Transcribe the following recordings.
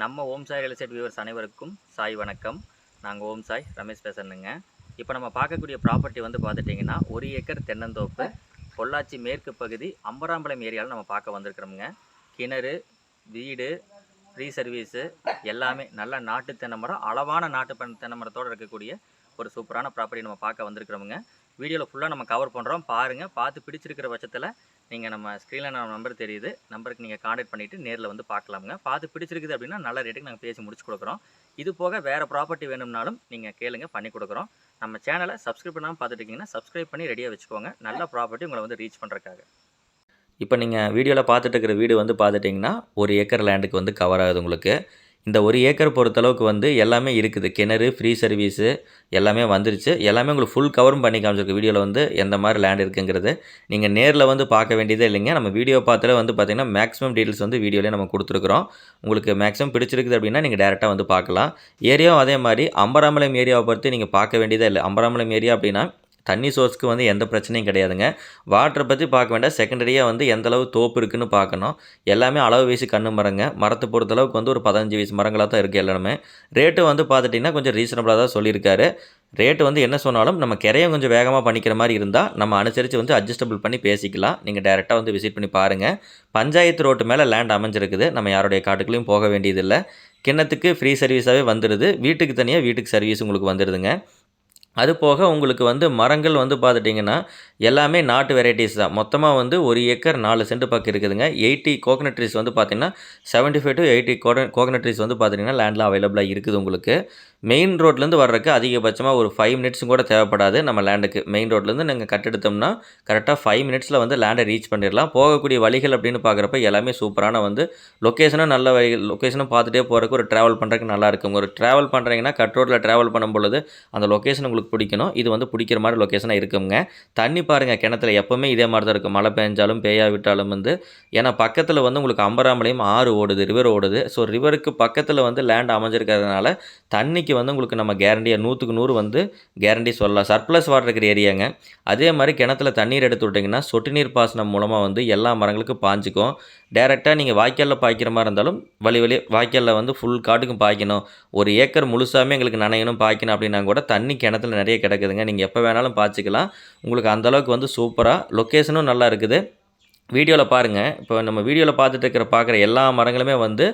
நம்ம Om Sai real estate viewers அனைவருக்கும் சாய் வணக்கம். நாங்கள் ஓம் சாய் ரமேஷ் பேசணுங்க இப்போ நம்ம பார்க்கக்கூடிய ப்ராப்பர்ட்டி வந்து பார்த்துட்டிங்கன்னா ஒரு ஏக்கர் தென்னந்தோப்பு பொள்ளாச்சி மேற்கு பகுதி அம்பராம்பலம் ஏரியாவில் நம்ம பார்க்க வந்திருக்கிறோமுங்க. கிணறு வீடு ஃப்ரீ சர்வீஸு எல்லாமே நல்ல நாட்டு தென்னை மரம் அளவான நாட்டு பன் தென்னை மரத்தோடு இருக்கக்கூடிய ஒரு சூப்பரான ப்ராப்பர்ட்டி நம்ம பார்க்க வந்திருக்கிறோமுங்க. வீடியோவில் ஃபுல்லாக நம்ம கவர் பண்ணுறோம் பாருங்கள் பார்த்து பிடிச்சிருக்கிற பட்சத்தில் நீங்கள் நம்ம ஸ்க்ரீனில் நம்ம நம்பர் தெரியுது. நம்பருக்கு நீங்கள் காண்டாக்ட் பண்ணிவிட்டு நேரில் வந்து பார்க்கலாமுங்க. பார்த்து பிடிச்சிருக்குது அப்படின்னா நல்ல ரேட்டுக்கு நாங்கள் பேசி முடிச்சு கொடுக்குறோம். இது போக வேறு ப்ராப்பர்ட்டி வேணும்னாலும் நீங்கள் கேளுங்க பண்ணி கொடுக்குறோம். நம்ம சேனலை சப்ஸ்கிரைப் பண்ணாமல் பார்த்துட்டு இருக்கீங்கன்னா சப்ஸ்கிரைப் பண்ணி ரெடியாக வச்சுக்கோங்க. நல்ல ப்ராப்பர்ட்டி உங்களை வந்து ரீச் பண்ணுறக்காக இப்போ நீங்கள் வீடியோவில் பார்த்துட்டு இருக்கிற வீடு வந்து பார்த்துட்டிங்கன்னா ஒரு ஏக்கர் லேண்டுக்கு வந்து கவர் ஆகுது உங்களுக்கு. இந்த ஒரு ஏக்கர் பொறுத்தளவுக்கு வந்து எல்லாமே இருக்குது. கிணறு ஃப்ரீ சர்வீஸு எல்லாமே வந்துருச்சு. எல்லாமே உங்களுக்கு ஃபுல் கவரும் பண்ணி காமிச்சிருக்கு வீடியோவில் வந்து எந்த மாதிரி லேண்ட் இருக்குங்கிறது. நீங்கள் நேரில் வந்து பார்க்க வேண்டியதே இல்லைங்க. நம்ம வீடியோ பார்த்தாலே வந்து பார்த்திங்கன்னா மேக்ஸிமம் டீட்டெயில்ஸ் வந்து வீடியோலேயே நம்ம கொடுத்துருக்குறோம். உங்களுக்கு மேக்ஸிமம் பிடிச்சிருக்குது அப்படின்னா நீங்கள் டேரெக்டாக வந்து பார்க்கலாம். ஏரியாவும் அதே மாதிரி அம்பராமலம் ஏரியாவை பொறுத்து நீங்கள் பார்க்க வேண்டியதே இல்லை. அம்பராமலம் ஏரியா அப்படின்னா தண்ணி சோர்ஸ்க்கு வந்து எந்த பிரச்சனையும் கிடையாதுங்க. வாட்டரை பற்றி பார்க்க வேண்டாம். செகண்டரியாக வந்து எந்த அளவு தோப்பு இருக்குன்னு பார்க்கணும். எல்லாமே அளவு வீசி கண்ணு மரங்க. மரத்தை பொறுத்தளவுக்கு வந்து ஒரு பதினஞ்சு வயசு மரங்களாக தான் இருக்குது எல்லாமே. ரேட்டு வந்து பார்த்துட்டிங்கன்னா கொஞ்சம் ரீசனபிளாக தான் சொல்லியிருக்காரு. ரேட்டு வந்து என்ன சொன்னாலும் நம்ம கிரையை கொஞ்சம் வேகமாக பண்ணிக்கிற மாதிரி இருந்தால் நம்ம அனுசரித்து வந்து அட்ஜஸ்டபிள் பண்ணி பேசிக்கலாம். நீங்கள் டேரெக்டாக வந்து விசிட் பண்ணி பாருங்கள் பஞ்சாயத்து ரோட்டு மேலே லேண்ட் அமைஞ்சிருக்குது. நம்ம யாருடைய காட்டுக்குள்ளேயும் போக வேண்டியதில்லை. கிண்ணத்துக்கு ஃப்ரீ சர்வீஸாகவே வந்துடுது வீட்டுக்கு தனியாக வீட்டுக்கு சர்வீஸ் உங்களுக்கு வந்துடுதுங்க அது போக உங்களுக்கு வந்து மரங்கள் வந்து பார்த்துட்டிங்கன்னா எல்லாமே நாட்டு வெரைட்டிஸ் தான். மொத்தமாக வந்து ஒரு ஏக்கர் நாலு சென்ட் பக்கம் இருக்குதுங்க. எயிட்டி கோகனட் ட்ரீஸ் வந்து பார்த்திங்கன்னா seventy five to eighty coconut trees வந்து பார்த்திங்கன்னா லேண்டில் அவைலபிளாக இருக்குது உங்களுக்கு. மெயின் ரோட்லேருந்து வர்றதுக்கு அதிகபட்சமாக ஒரு ஃபைவ் மினிட்ஸும் கூட தேவைப்படாது நம்ம லேண்டுக்கு மெயின் ரோட்லேருந்து நீங்கள் கட்டெடுத்தோம்னா கரெக்டாக ஃபைவ் மினிட்ஸில் வந்து லேண்டை ரீச் பண்ணிடலாம். போகக்கூடிய வழிகள் அப்படின்னு பார்க்குறப்ப எல்லாமே சூப்பரான வந்து லொக்கேஷனும் நல்ல வழி லொக்கேஷனும் பார்த்துட்டே போகிறக்கு ஒரு ட்ராவல் பண்ணுறதுக்கு நல்லா இருக்கும் ஒரு ட்ராவல் பண்ணுறீங்கன்னா கட் ரோட்டில் ட்ராவல் பண்ணும் பொழுது அந்த லொக்கேஷன் உங்களுக்கு பிடிக்கணும். இது வந்து பிடிக்கிற மாதிரி லொக்கேஷனாக இருக்குங்க. தண்ணி பாருங்கள் கிணத்துல எப்போவுமே இதே மாதிரி தான் இருக்கும். மழை பெஞ்சாலும் பேயா விட்டாலும் வந்து ஏன்னா பக்கத்தில் வந்து உங்களுக்கு அம்பராமலையும் ஆறு ஓடுது ரிவர் ஓடுது. ஸோ ரிவருக்கு பக்கத்தில் வந்து லேண்ட் அமைஞ்சிருக்கிறதுனால தண்ணிக்கு வந்து உங்களுக்கு நம்ம கேரண்டியாக நூற்றுக்கு நூறு வந்து கேரண்டி சொல்லலாம். சர்ப்ளஸ் வாட்டர் இருக்கிற ஏரியாங்க அதே மாதிரி கிணத்துல தண்ணீர் எடுத்து விட்டிங்கன்னா சொட்டு நீர் பாசனம் மூலமாக வந்து எல்லா மரங்களுக்கும் பாஞ்சிக்கும் டேரெக்டாக நீங்கள் வாய்க்காலில் பாய்க்கிற மாதிரி இருந்தாலும் வழி வழி வாய்க்காலில் வந்து ஃபுல் காட்டுக்கும் பாய்க்கணும். ஒரு ஏக்கர் முழுசாமே எங்களுக்கு நனையணும் பாய்க்கணும் அப்படின்னா கூட தண்ணி கிணத்துல நிறைய கிடக்குதுங்க. நீங்கள் எப்போ வேணாலும் பார்த்துக்கலாம் உங்களுக்கு அந்தளவுக்கு வந்து சூப்பராக லொக்கேஷனும் நல்லா இருக்குது. வீடியோவில் பாருங்கள் இப்போ நம்ம வீடியோவில் பார்த்துட்டு இருக்கிற பார்க்குற எல்லா மரங்களுமே வந்து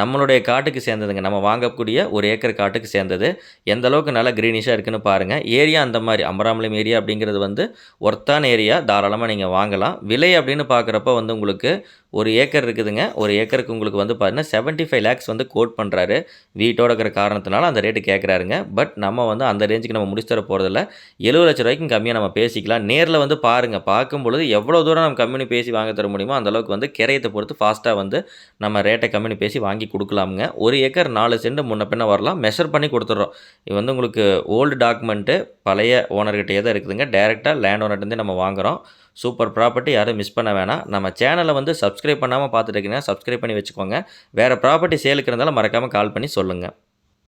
நம்மளுடைய காட்டுக்கு சேர்ந்ததுங்க. நம்ம வாங்கக்கூடிய ஒரு ஏக்கர் காட்டுக்கு சேர்ந்தது. எந்த அளவுக்கு நல்லா க்ரீனிஷாக இருக்குன்னு பாருங்கள் ஏரியா அந்த மாதிரி அமராமலம் ஏரியா அப்படிங்கிறது வந்து ஒர்த்தான ஏரியா. தாராளமாக நீங்கள் வாங்கலாம். விலை அப்படின்னு பார்க்குறப்ப வந்து உங்களுக்கு ஒரு ஏக்கர் இருக்குதுங்க. ஒரு ஏக்கருக்கு உங்களுக்கு வந்து பார்த்தீங்கன்னா செவன்ட்டி ஃபைவ் லேக்ஸ் வந்து கோட் பண்ணுறாரு வீட்டோட இருக்கிற காரணத்தினால அந்த ரேட்டு கேட்குறாருங்க பட் நம்ம வந்து அந்த ரேஞ்சுக்கு நம்ம முடிச்சு தர போகிறதில்ல எழுபது லட்ச ரூபாய்க்கும் கம்மியாக நம்ம பேசிக்கலாம். நேரில் வந்து பாருங்கள் பார்க்கும் பொழுது எவ்வளோ தூரம் நம்ம கம்மின்னு பேசி வாங்க தர முடியுமோ அந்தளவுக்கு வந்து கிரையத்தை பொறுத்து ஃபாஸ்ட்டாக வந்து நம்ம ரேட்டை கம்மி பேசி வாங்கி கொடுக்கலாமுங்க. ஒரு ஏக்கர் நாலு சென்ட் முன்ன பின்ன வரலாம். மெஷர் பண்ணி கொடுத்துட்றோம். இது வந்து உங்களுக்கு ஓல்டு டாக்குமெண்ட்டு பழைய ஓனர்கிட்டயே தான் இருக்குதுங்க. டேரெக்டாக லேண்ட் ஓனர்கிட்டே நம்ம வாங்குகிறோம் சூப்பர் ப்ராப்பர்ட்டி யாரும் மிஸ் பண்ண வேணாம். நம்ம சேனலை வந்து சப்ஸ்கிரைப் பண்ணாமல் பார்த்துட்டு இருக்கீங்கன்னா சப்ஸ்கிரைப் பண்ணி வச்சுக்கோங்க. வேறு ப்ராப்பர்ட்டி சேலுக்கு இருந்தாலும் மறக்காமல் கால் பண்ணி சொல்லுங்கள்